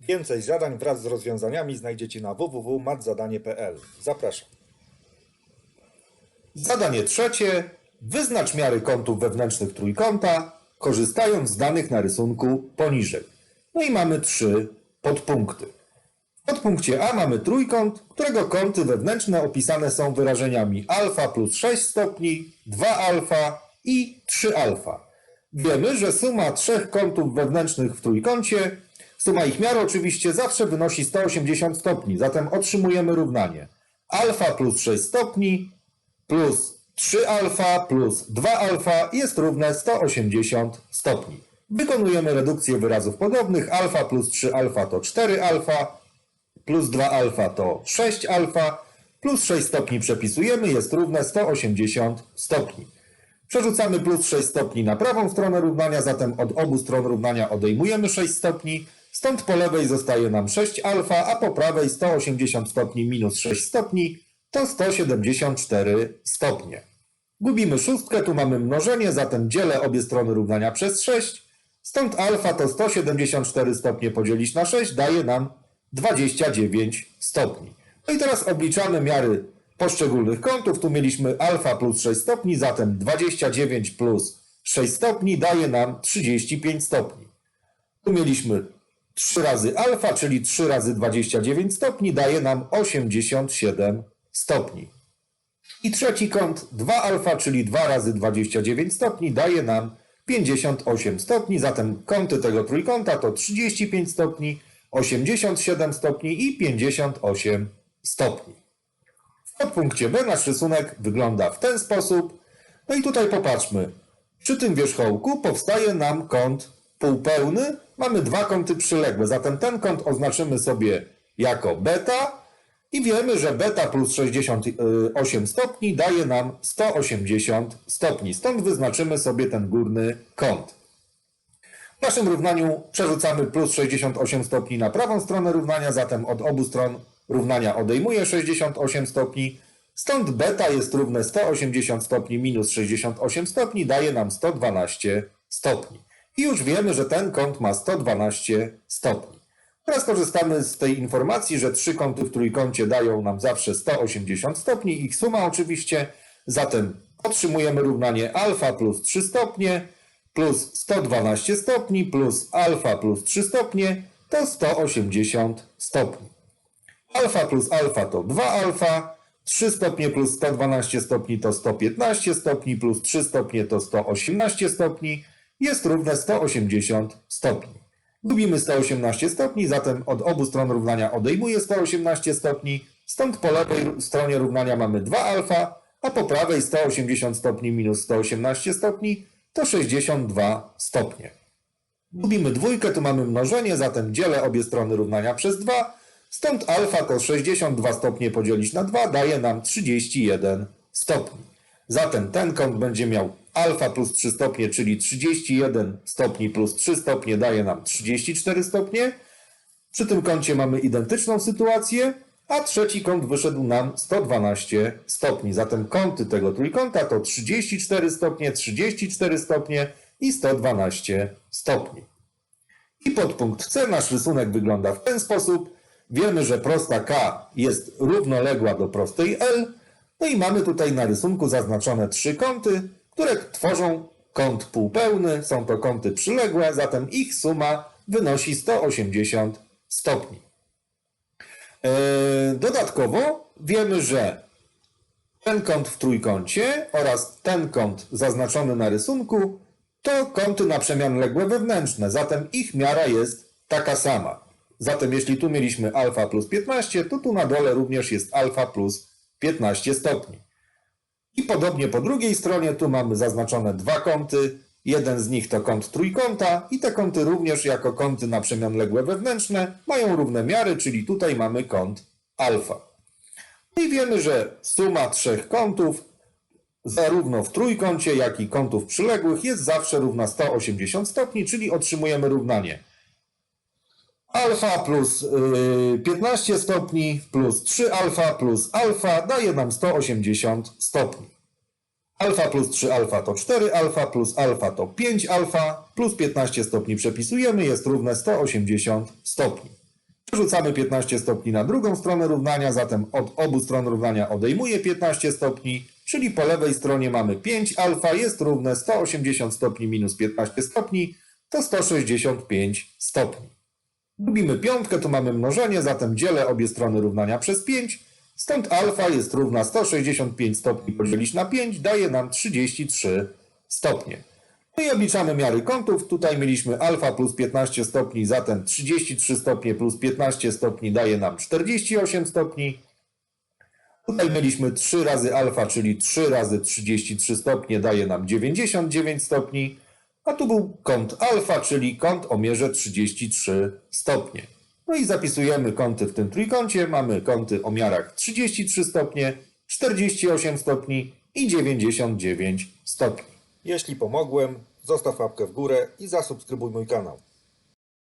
Więcej zadań wraz z rozwiązaniami znajdziecie na www.matzadanie.pl. Zapraszam. Zadanie trzecie. Wyznacz miary kątów wewnętrznych trójkąta, korzystając z danych na rysunku poniżej. No i mamy trzy podpunkty. W podpunkcie A mamy trójkąt, którego kąty wewnętrzne opisane są wyrażeniami alfa plus 6 stopni, 2 alfa i 3 alfa. Wiemy, że suma trzech kątów wewnętrznych w trójkącie, suma ich miar oczywiście zawsze wynosi 180 stopni, zatem otrzymujemy równanie alfa plus 6 stopni plus 3 alfa plus 2 alfa jest równe 180 stopni. Wykonujemy redukcję wyrazów podobnych. Alfa plus 3 alfa to 4 alfa, plus 2 alfa to 6 alfa, plus 6 stopni przepisujemy, jest równe 180 stopni. Przerzucamy plus 6 stopni na prawą stronę równania, zatem od obu stron równania odejmujemy 6 stopni. Stąd po lewej zostaje nam 6 alfa, a po prawej 180 stopni minus 6 stopni to 174 stopnie. Gubimy szóstkę, tu mamy mnożenie, zatem dzielę obie strony równania przez 6. Stąd alfa to 174 stopnie podzielić na 6 daje nam 29 stopni. No i teraz obliczamy miary poszczególnych kątów. Tu mieliśmy alfa plus 6 stopni, zatem 29 plus 6 stopni daje nam 35 stopni. Tu mieliśmy 3 razy alfa, czyli 3 razy 29 stopni daje nam 87 stopni. I trzeci kąt 2 alfa, czyli 2 razy 29 stopni daje nam 58 stopni, zatem kąty tego trójkąta to 35 stopni, 87 stopni i 58 stopni. W podpunkcie B nasz rysunek wygląda w ten sposób. No i tutaj popatrzmy. Przy tym wierzchołku powstaje nam kąt półpełny. Mamy dwa kąty przyległe, zatem ten kąt oznaczymy sobie jako beta i wiemy, że beta plus 68 stopni daje nam 180 stopni. Stąd wyznaczymy sobie ten górny kąt. W naszym równaniu przerzucamy plus 68 stopni na prawą stronę równania, zatem od obu stron równania odejmuje 68 stopni. Stąd beta jest równe 180 stopni minus 68 stopni daje nam 112 stopni. I już wiemy, że ten kąt ma 112 stopni. Teraz korzystamy z tej informacji, że trzy kąty w trójkącie dają nam zawsze 180 stopni, ich suma oczywiście. Zatem otrzymujemy równanie alfa plus 3 stopnie plus 112 stopni plus alfa plus 3 stopnie to 180 stopni. Alfa plus alfa to 2 alfa, 3 stopnie plus 112 stopni to 115 stopni, plus 3 stopnie to 118 stopni, jest równe 180 stopni. Gubimy 118 stopni, zatem od obu stron równania odejmuje 118 stopni, stąd po lewej stronie równania mamy 2 alfa, a po prawej 180 stopni minus 118 stopni to 62 stopnie. Gubimy dwójkę, tu mamy mnożenie, zatem dzielę obie strony równania przez 2, stąd alfa to 62 stopnie podzielić na 2 daje nam 31 stopni. Zatem ten kąt będzie miał alfa plus 3 stopnie, czyli 31 stopni plus 3 stopnie daje nam 34 stopnie. Przy tym kącie mamy identyczną sytuację, a trzeci kąt wyszedł nam 112 stopni. Zatem kąty tego trójkąta to 34 stopnie, 34 stopnie i 112 stopni. I podpunkt C nasz rysunek wygląda w ten sposób. Wiemy, że prosta K jest równoległa do prostej L. No i mamy tutaj na rysunku zaznaczone trzy kąty, które tworzą kąt półpełny. Są to kąty przyległe, zatem ich suma wynosi 180 stopni. Eee, Dodatkowo wiemy, że ten kąt w trójkącie oraz ten kąt zaznaczony na rysunku to kąty na przemian ległe wewnętrzne, zatem ich miara jest taka sama. Zatem jeśli tu mieliśmy alfa plus 15, to tu na dole również jest alfa plus 15 stopni. I podobnie po drugiej stronie, tu mamy zaznaczone dwa kąty. Jeden z nich to kąt trójkąta i te kąty również jako kąty na przemian ległe wewnętrzne mają równe miary, czyli tutaj mamy kąt alfa. I wiemy, że suma trzech kątów zarówno w trójkącie, jak i kątów przyległych jest zawsze równa 180 stopni, czyli otrzymujemy równanie alfa plus yy, 15 stopni plus 3 alfa plus alfa daje nam 180 stopni. Alfa plus 3 alfa to 4 alfa plus alfa to 5 alfa plus 15 stopni przepisujemy jest równe 180 stopni. Przerzucamy 15 stopni na drugą stronę równania, zatem od obu stron równania odejmuję 15 stopni, czyli po lewej stronie mamy 5 alfa jest równe 180 stopni minus 15 stopni, to 165 stopni. Lubimy piątkę, tu mamy mnożenie, zatem dzielę obie strony równania przez 5, stąd alfa jest równa 165 stopni podzielić na 5, daje nam 33 stopnie. No i obliczamy miary kątów. Tutaj mieliśmy alfa plus 15 stopni, zatem 33 stopnie plus 15 stopni daje nam 48 stopni. Tutaj mieliśmy 3 razy alfa, czyli 3 razy 33 stopnie daje nam 99 stopni. A tu był kąt alfa, czyli kąt o mierze 33 stopnie. No i zapisujemy kąty w tym trójkącie. Mamy kąty o miarach 33 stopnie, 48 stopni i 99 stopni. Jeśli pomogłem, zostaw łapkę w górę i zasubskrybuj mój kanał.